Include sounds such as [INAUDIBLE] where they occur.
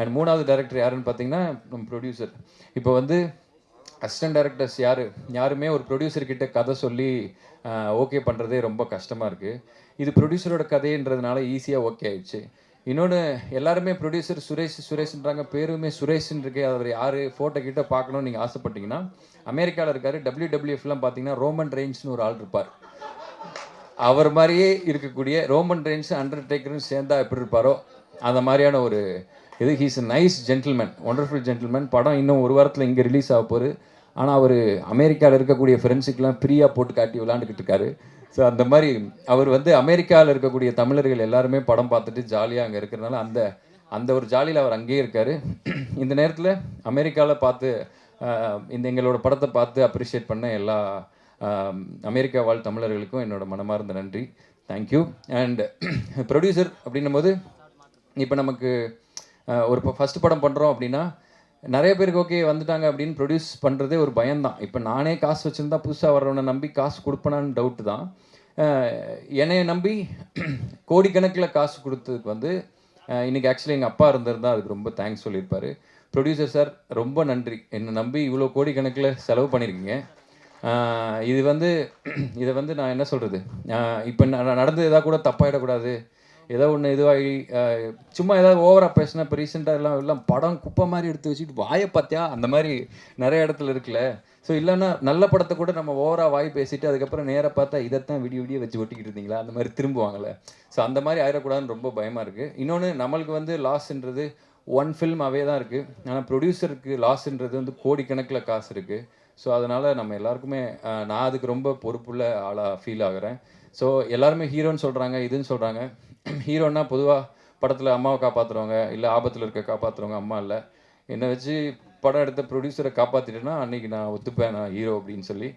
And மூணாவது director யாருன்னு பார்த்தீங்கன்னா நம்ம ப்ரொடியூசர் இப்போ வந்து அசிஸ்டன்ட் டேரக்டர்ஸ் யார்? யாருமே ஒரு ப்ரொடியூசர்கிட்ட கதை சொல்லி ஓகே பண்ணுறதே ரொம்ப கஷ்டமாக இருக்குது இது ப்ரொடியூசரோட கதைன்றதுனால ஈஸியாக ஓகே ஆயிடுச்சு. இன்னொன்று எல்லாருமே ப்ரொடியூசர் சுரேஷ் சுரேஷ்ன்றாங்க. பேருமே சுரேஷ்ன்னு இருக்கு அவர் யார்? ஃபோட்டோ கிட்ட பார்க்கணும்னு நீங்கள் ஆசைப்பட்டீங்கன்னா அமெரிக்காவில் இருக்கார் டபிள்யூ டபிள்யூஎஃப்லாம் பார்த்தீங்கன்னா ரோமன் ரெயின்ஸ்னு ஒரு ஆள் இருப்பார். அவர் மாதிரியே இருக்கக்கூடிய ரோமன் ரெயின்ஸ் அண்டர்டேக்கர்னு சேர்ந்தா எப்படி இருப்பாரோ அந்த மாதிரியான ஒரு இது he's nice gentleman wonderful gentleman படம் இன்னும் ஒரு வாரத்தில் இங்கே ரிலீஸ் ஆக போகுது. ஆனால் அவர் அமெரிக்காவில் இருக்கக்கூடிய ஃப்ரெண்ட்ஸுக்கெலாம் ஃப்ரீயாக போட்டு காட்டி விளாண்டுக்கிட்டு இருக்காரு. ஸோ அந்த மாதிரி அவர் வந்து அமெரிக்காவில் இருக்கக்கூடிய தமிழர்கள் எல்லாருமே படம் பார்த்துட்டு ஜாலியாக அங்கே இருக்கிறனால அந்த அந்த ஒரு ஜாலியில் அவர் அங்கேயே இருக்கார். இந்த நேரத்தில் அமெரிக்காவில் பார்த்து இந்த எங்களோட படத்தை பார்த்து அப்ரிஷியேட் பண்ண எல்லா அமெரிக்கா வாழ் தமிழர்களுக்கும் என்னோட மனமார்ந்த நன்றி. தேங்க்யூ அண்ட் ப்ரொடியூசர் அப்படின்னும் போது இப்போ நமக்கு ஒரு இப்போ ஃபஸ்ட் படம் பண்ணுறோம் அப்படின்னா நிறைய பேருக்கு ஓகே வந்துட்டாங்க அப்படின்னு ப்ரொடியூஸ் பண்ணுறதே ஒரு பயம்தான். இப்போ நானே காசு வச்சுருந்தா புதுசாக வர்றவனை நம்பி காசு கொடுப்பனான்னு டவுட்டு தான். என்னையை என்னைய நம்பி [CLEARS THROAT] கோடிக்கணக்கில் காசு கொடுத்ததுக்கு வந்து இன்றைக்கி இன்னைக்கு ஆக்சுவலி எங்கள் அப்பா இருந்திருந்தால் அதுக்கு ரொம்ப தேங்க்ஸ் சொல்லியிருப்பார். ப்ரொடியூசர் சார் ரொம்ப நன்றி. என்னை நம்பி இவ்வளோ கோடிக்கணக்கில் செலவு பண்ணியிருக்கீங்க இது வந்து [CLEARS THROAT] இதை வந்து நான் என்ன சொல்கிறது இப்போ நடந்து எதாவது கூட தப்பாயிடக்கூடாது. ஏதோ ஒன்று இதுவாகி சும்மா ஏதாவது ஓவராக பேசினா இப்போ ரீசெண்டாக எல்லாம் எல்லாம் படம் குப்பை மாதிரி எடுத்து வச்சுட்டு வாயை பார்த்தியா? அந்த மாதிரி நிறைய இடத்துல இருக்குல்ல. ஸோ இல்லைன்னா நல்ல படத்தை கூட நம்ம ஓவராக வாய் பேசிட்டு அதுக்கப்புறம் நேராக பார்த்தா இதைத்தான் விடிய விடிய வச்சு ஒட்டிக்கிட்டு இருந்தீங்களா? அந்த மாதிரி திரும்புவாங்கல்ல. ஸோ அந்த மாதிரி ஆயிடக்கூடாதுன்னு ரொம்ப பயமாக இருக்குது இன்னொன்று நம்மளுக்கு வந்து லாஸ்ன்றது ஒன் ஃபில்ம் அவே தான் இருக்குது ஆனால் ப்ரொடியூசருக்கு லாஸ்ன்றது வந்து கோடிக்கணக்கில் காசு இருக்குது ஸோ அதனால் நம்ம எல்லாருக்குமே நான் அதுக்கு ரொம்ப பொறுப்புள்ள ஆளாக ஃபீல் ஆகுறேன். ஸோ எல்லாருமே ஹீரோன்னு சொல்கிறாங்க இதுன்னு சொல்கிறாங்க ஹீரோன்னா பொதுவாக படத்தில் அம்மாவை காப்பாற்றுறவங்க இல்லை ஆபத்தில் இருக்க காப்பாற்றுறவங்க அம்மா இல்லை. என்னை வச்சு படம் எடுத்த ப்ரொடியூசரை காப்பாற்றிட்டேன்னா அன்றைக்கி நான் ஒத்துப்பேன் நான் ஹீரோ அப்படின்னு சொல்லி.